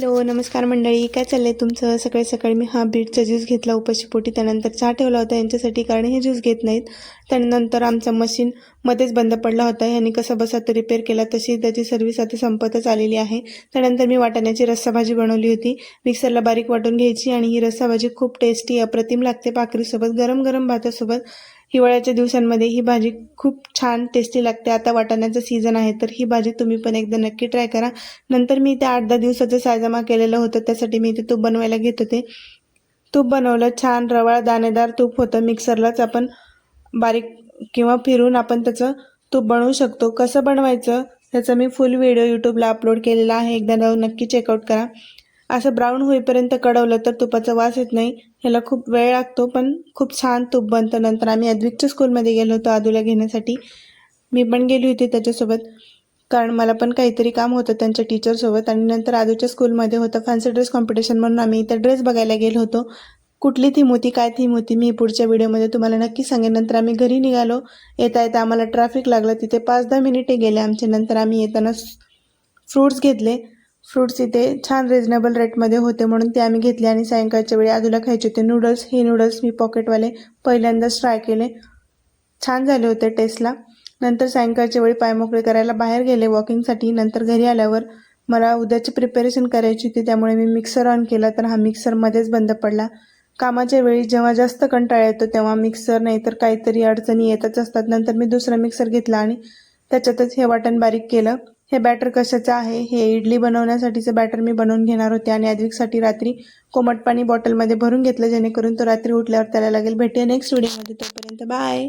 Hello नमस्कार मंडळी. काय चाललं आहे तुमचं? सकाळी सकाळी मी हा बीटचा ज्यूस घेतला. उपाशीपोटी त्यानंतर चहा ठेवला होता. यांच्यासाठी कारण हे ज्यूस घेत नाहीत. त्यानंतर आमचा मशीन मध्येच बंद पडला होता. ह्यांनी कसा बसा तो रिपेअर केला. तशी त्याची सर्व्हिस आता संपतच आलेली आहे. त्यानंतर मी वाटाण्याची रस्सा भाजी बनवली होती. मिक्सरला बारीक वाटून घ्यायची आणि ही रस्सा भाजी खूप टेस्टी अप्रतिम लागते. भाकरीसोबत गरम गरम भातासोबत हिवाळ्याच्या दिवसांमध्ये ही भाजी खूप छान टेस्टी लागते. आता वाटाण्याचं सीझन आहे तर ही भाजी तुम्ही पण एकदा नक्की ट्राय करा. नंतर मी त्या आठ दहा दिवसाचं सायजमा केलेलं होतं त्यासाठी मी इथे तूप बनवायला घेत होते. तूप बनवलं छान रवाळ दाणेदार तूप होतं. मिक्सरलाच आपण बारीक किंवा फिरून आपण त्याचं तूप बनवू शकतो. कसं बनवायचं त्याचा मी फुल व्हिडिओ यूट्यूबला अपलोड केलेला आहे. एकदा नक्की चेकआउट करा. असं ब्राऊन होईपर्यंत कडवलं तर तुपाचा वास येत नाही. ह्याला खूप वेळ लागतो पण खूप छान तूप बनतं. नंतर आम्ही अद्विकच्या स्कूलमध्ये गेलो होतो आदूला घेण्यासाठी. मी पण गेली होती त्याच्यासोबत कारण मला पण काहीतरी काम होतं त्यांच्या टीचरसोबत आणि नंतर आदूच्या स्कूलमध्ये होतं फॅन्सी ड्रेस कॉम्पिटिशन म्हणून आम्ही इथं ड्रेस बघायला गेलो होतो. कुठली थीम होती काय थीम होती मी पुढच्या व्हिडिओमध्ये तुम्हाला नक्की सांगेन. नंतर आम्ही घरी निघालो. येता येता आम्हाला ट्रॅफिक लागलं. तिथे पाच दहा मिनिटे गेले आमचे. नंतर आम्ही येताना फ्रूट्स घेतले. फ्रूट्स इथे छान रिजनेबल रेटमध्ये होते म्हणून ते आम्ही घेतले आणि सायंकाळच्या वेळी आजूला खायचे होते नूडल्स हे नूडल्स मी पॉकेटवाले पहिल्यांदाच ट्राय केले. छान झाले होते टेस्टला नंतर सायंकाळच्या वेळी पाय मोकळे करायला बाहेर गेले वॉकिंगसाठी नंतर घरी आल्यावर मला उद्याची प्रिपरेशन करायची होती त्यामुळे मी मिक्सर ऑन केला. तर हा मिक्सरमध्येच बंद पडला. कामाच्या वेळी जेव्हा जास्त कंटाळा येतो तेव्हा मिक्सर नाही तर काहीतरी अडचणी येतच असतात. नंतर मी दुसरा मिक्सर घेतला आणि त्याच्यातच हे वाटण बारीक केलं. हे बॅटर कशाचं आहे? हे इडली बनवण्यासाठीचं बॅटर मी बनवून घेणार होते आणि अद्विकसाठी रात्री कोमट पाणी बॉटलमध्ये भरून घेतलं जेणेकरून तो रात्री उठल्यावर त्याला लागेल. भेटूया नेक्स्ट व्हिडिओमध्ये तोपर्यंत बाय